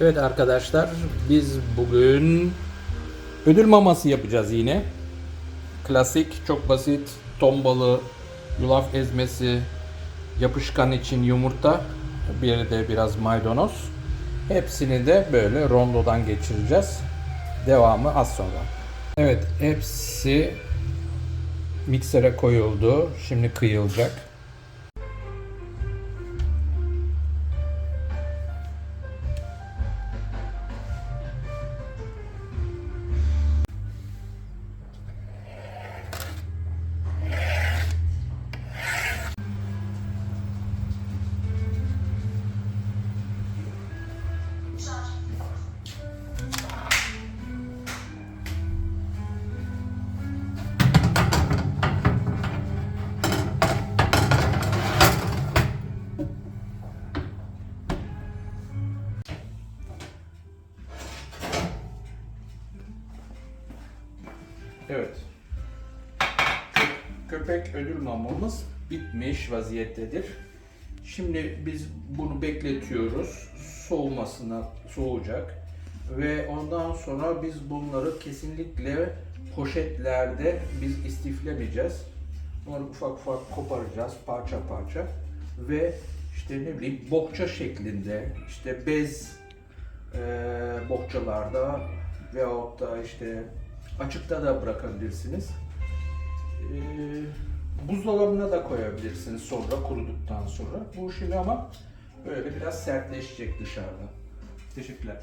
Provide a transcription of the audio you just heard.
Evet arkadaşlar biz bugün ödül maması yapacağız yine. Klasik, çok basit. Ton balığı, yulaf ezmesi, yapışkan için yumurta, bir de biraz maydanoz. Hepsini de böyle rondodan geçireceğiz. Devamı az sonra. Evet hepsi miksere koyuldu. Şimdi kıyılacak. Evet. Köpek ödül mamamız bitmiş vaziyettedir. Şimdi biz bunu bekletiyoruz. Soğumasına soğuyacak. Ve ondan sonra biz bunları kesinlikle poşetlerde biz istiflemeyeceğiz. Bunları ufak ufak koparacağız parça parça ve işte ne bileyim bokça şeklinde işte bez e, bohçalarda veyahut da işte açıkta da bırakabilirsiniz. E, buzdolabına da koyabilirsiniz sonra kuruduktan sonra. Bu şimdi ama böyle biraz sertleşecek dışarıda. Teşekkürler.